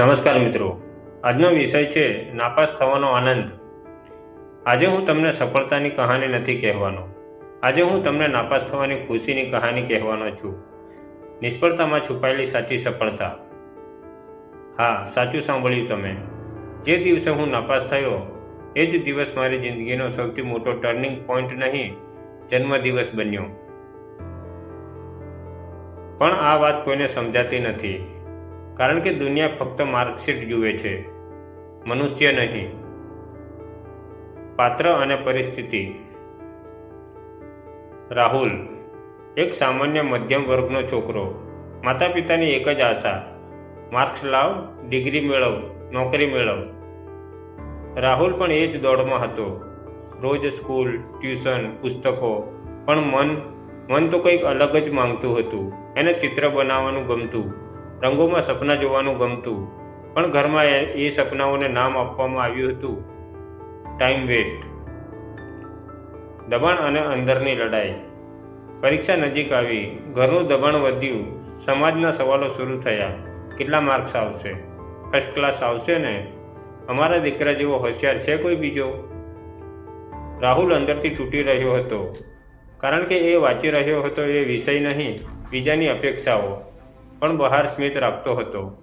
નમસ્કાર મિત્રો. આજનો વિષય છે નાપાસ થવાનો આનંદ. આજે હું તમને સફળતાની કહાની નથી કહેવાનો. આજે હું તમને નાપાસ થવાની ખુશીની કહાની કહેવાનો છું. નિષ્ફળતામાં છુપાયેલી સાચી સફળતા. હા, સાચું સાંભળ્યું તમે. જે દિવસે હું નાપાસ થયો, એ જ દિવસ મારી જિંદગીનો સૌથી મોટો ટર્નિંગ પોઈન્ટ નહીં, જન્મદિવસ બન્યો. પણ આ વાત કોઈને સમજાતી નથી. કારણ કે દુનિયા ફક્ત માર્કશીટ જુએ છે. મનુષ્ય નહીં. પાત્ર અને પરિસ્થિતિ. રાહુલ, એક સામાન્ય મધ્યમ વર્ગનો છોકરો. માતા પિતાની એક જ આશા. માર્ક્સ લાવ, ડિગ્રી મેળવ, નોકરી મેળવ. રાહુલ પણ એ જ દોડમાં હતો. રોજ સ્કૂલ, ટ્યુશન, પુસ્તકો. પણ મન મન તો કંઈક અલગ જ માંગતું હતું. એને ચિત્ર બનાવવાનું ગમતું. રંગોમાં સપના જોવાનું ગમતું, પણ ઘરમાં એ સપનાઓને નામ આપવામાં આવ્યું હતું ટાઈમ વેસ્ટ દબાણ અને અંદરની લડાઈ. પરીક્ષા નજીક આવી, ઘરનું દબાણ વધ્યું, સમાજના સવાલો શરૂ થયા, કેટલા માર્ક્સ આવશે? ફર્સ્ટ ક્લાસ આવશે ને? અમારા દીકરા જેવો હોશિયાર છે કોઈ બીજો? રાહુલ અંદરથી તૂટી રહ્યો હતો, કારણ કે એ વાંચી રહ્યો હતો એ વિષય નહીં, બીજાની અપેક્ષાઓ. પણ બહાર સ્મિત રાખતો હતો.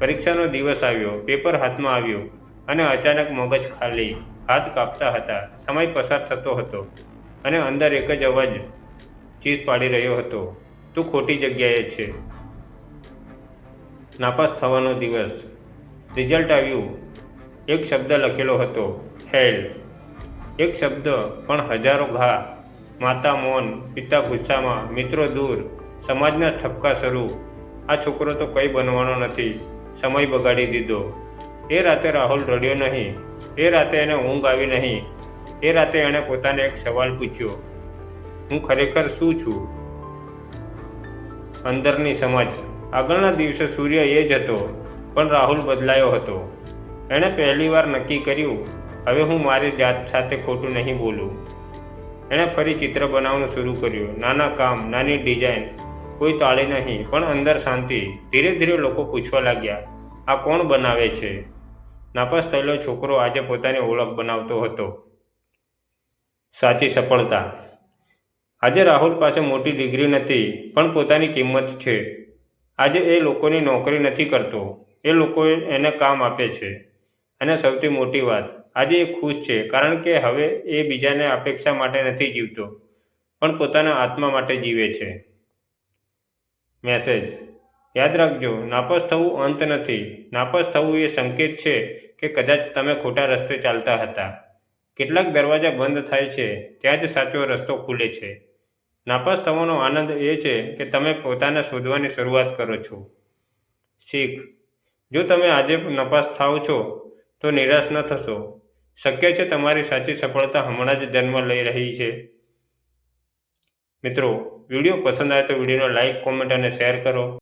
પરીક્ષાનો દિવસ આવ્યો, પેપર હાથમાં આવ્યું અને અચાનક મગજ ખાલી હાથ કાપતા હતા. સમય પસાર થતો હતો અને અંદર એક જ અવાજ ચીસ પાડી રહ્યો હતો, તું ખોટી જગ્યાએ છે. નાપાસ થવાનો દિવસ. રિઝલ્ટ આવ્યું. એક શબ્દ લખેલો હતો, હેલ. એક શબ્દ પણ હજારો ઘા, માતા, મૌન, પિતા ગુસ્સામાં મિત્રો દૂર, સમાજના ઠપકા શરૂ આ છોકરો તો કંઈ બનવાનો નથી. સમય બગાડી દીધો. એ રાતે રાહુલ રડ્યો નહીં. એ રાતે એને ઊંઘ આવી નહીં. એ રાતે એણે પોતાને એક સવાલ પૂછ્યો. હું ખરેખર શું છું? અંદરની સમજ. આગળના દિવસે સૂર્ય એ જ હતો, પણ રાહુલ બદલાયો હતો. એણે પહેલીવાર નક્કી કર્યું, હવે હું મારી જાત સાથે ખોટું નહીં બોલું. એણે ફરી ચિત્ર બનાવવાનું શરૂ કર્યું. નાના કામ, નાની ડિઝાઇન કોઈ તાળી નહીં, પણ અંદર શાંતિ. ધીરે ધીરે લોકો પૂછવા લાગ્યા, આ કોણ બનાવે છે? નાપાસ થયેલો છોકરો આજે પોતાની ઓળખ બનાવતો હતો. સાચી સફળતા. આજે રાહુલ પાસે મોટી ડિગ્રી નથી, પણ પોતાની કિંમત છે. આજે એ લોકોની નોકરી નથી કરતો. એ લોકો એને કામ આપે છે. અને સૌથી મોટી વાત, આજે એ ખુશ છે, કારણ કે હવે એ બીજાને અપેક્ષા માટે નથી જીવતો, પણ પોતાના આત્મા માટે જીવે છે. મેસેજ. યાદ રાખજો, નાપાસ થવું અંત નથી. નાપાસ થવું એ સંકેત છે કે કદાચ તમે ખોટા રસ્તે ચાલતા હતા. કેટલાક દરવાજા બંધ થાય છે, ત્યાં જ સાચો રસ્તો ખુલે છે. નાપાસ થવાનો આનંદ એ છે કે તમે પોતાને શોધવાની શરૂઆત કરો છો. શીખ, જો તમે આજે નપાસ થાવ છો, તો નિરાશ ન થશો. શક્ય છે તમારી સાચી સફળતા હમણાં જ જન્મ લઈ રહી છે. મિત્રો વીડિયો પસંદ આવે તો વિડીયોને લાઇક કોમેન્ટ અને શેર કરો